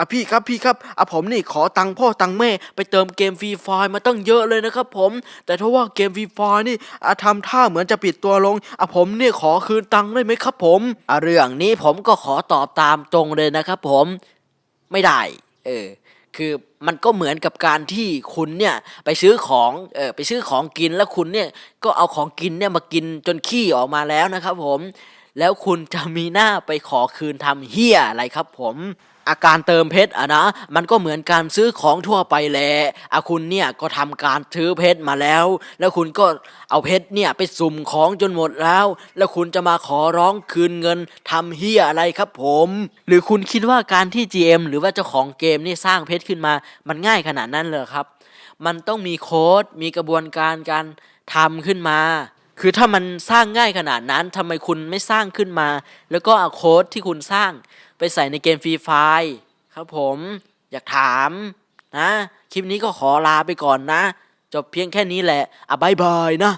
อะพี่ครับพี่ครับอะผมนี่ขอตังค์พ่อตังค์แม่ไปเติมเกมฟรีไฟล์มาตั้งเยอะเลยนะครับผม แต่ถ้าว่าเกมฟรีไฟล์นี่อะทำท่าเหมือนจะปิดตัวลงอะผมเนี่ยขอคืนตังค์ได้ไหมครับผมอะเรื่องนี้ผมก็ขอตอบตามตรงเลยนะครับผมไม่ได้ เออ คือมันก็เหมือนกับการที่คุณเนี่ยไปซื้อของ เออไปซื้อของกินแล้วคุณเนี่ยก็เอาของกินเนี่ยมากินจนขี้ออกมาแล้วนะครับผม แล้วคุณจะมีหน้าไปขอคืนทำเฮียอะไรครับผมอาการเติมเพชรอะนะ มันก็เหมือนการซื้อของทั่วไปแหละอะคุณเนี่ยก็ทำการซื้อเพชรมาแล้ว แล้วคุณก็เอาเพชรเนี่ยไปสุ่มของจนหมดแล้ว แล้วคุณจะมาขอร้องคืนเงินทำเฮียอะไรครับผม หรือคุณคิดว่าการที่ GM หรือว่าเจ้าของเกมนี่สร้างเพชรขึ้นมา มันง่ายขนาดนั้นเลยครับ มันต้องมีโค้ด มีกระบวนการการทำขึ้นมา คือถ้ามันสร้างง่ายขนาดนั้นทำไมคุณไม่สร้างขึ้นมา แล้วก็เอาโค้ดที่คุณสร้างไปใส่ในเกมฟรีไฟล์ครับผมอยากถามนะ คลิปนี้ก็ขอลาไปก่อนนะ จบเพียงแค่นี้แหละอะบายบายนะ